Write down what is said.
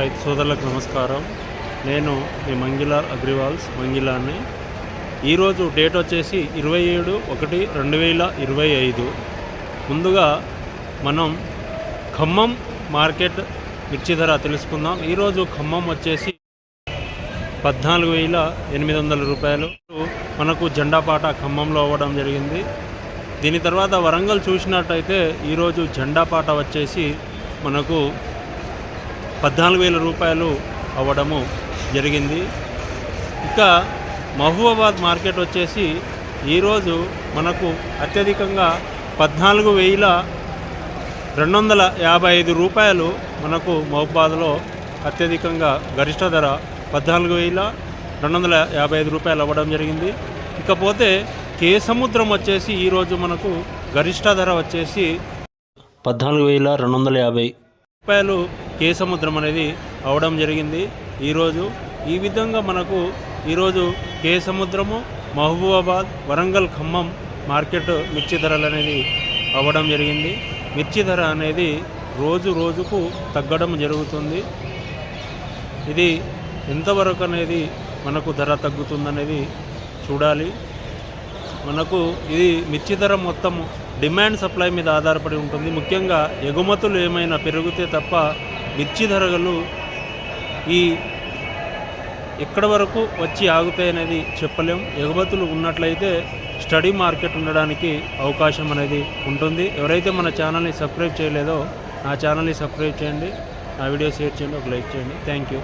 రైతు సోదరులకు నమస్కారం. నేను మీ మంగిలాల్ అగ్రివాల్స్ మంగిలాన్ని ఈరోజు డేట్ వచ్చేసి ఇరవై ఏడు ఒకటి రెండు వేల ఇరవై ఐదు. ముందుగా మనం ఖమ్మం మార్కెట్ మిర్చి ధర తెలుసుకుందాం. ఈరోజు ఖమ్మం వచ్చేసి పద్నాలుగు వేల ఎనిమిది వందల రూపాయలు. మనకు జెండాపాట ఖమ్మంలో అవ్వడం జరిగింది. దీని తర్వాత వరంగల్ చూసినట్టయితే ఈరోజు జెండాపాట వచ్చేసి మనకు పద్నాలుగు వేల రూపాయలు అవ్వడము జరిగింది. ఇక మహబూబాబాద్ మార్కెట్ వచ్చేసి ఈరోజు మనకు అత్యధికంగా పద్నాలుగు వేల రెండు వందల యాభై ఐదు రూపాయలు మనకు మహబూబాద్లో అత్యధికంగా గరిష్ట ధర పద్నాలుగు వేల రెండు వందల యాభై ఐదు రూపాయలు అవ్వడం జరిగింది. ఇకపోతే కే సముద్రం వచ్చేసి ఈరోజు మనకు గరిష్ట ధర వచ్చేసి పద్నాలుగు వేల రెండు వందల యాభై రూపాయలు కే సముద్రం అనేది అవడం జరిగింది. ఈరోజు ఈ విధంగా మనకు ఈరోజు కే సముద్రము మహబూబాబాద్ వరంగల్ ఖమ్మం మార్కెట్ మిర్చి ధరలు అనేది అవ్వడం జరిగింది. మిర్చి ధర అనేది రోజు రోజుకు తగ్గడం జరుగుతుంది. ఇది ఎంతవరకు అనేది మనకు ధర తగ్గుతుందనేది చూడాలి. మనకు ఇది మిర్చి ధర మొత్తం డిమాండ్ సప్లై మీద ఆధారపడి ఉంటుంది. ముఖ్యంగా ఎగుమతులు ఏమైనా పెరిగితే తప్ప మిర్చి ధరలు ఈ ఎక్కడి వరకు వచ్చి ఆగుతాయనేది చెప్పలేం. ఎగుమతులు ఉన్నట్లయితే స్టడీ మార్కెట్ ఉండడానికి అవకాశం అనేది ఉంటుంది. ఎవరైతే మన ఛానల్ని సబ్స్క్రైబ్ చేయలేదో నా ఛానల్ని సబ్స్క్రైబ్ చేయండి. నా వీడియో షేర్ చేయండి. ఒక లైక్ చేయండి. Thank you.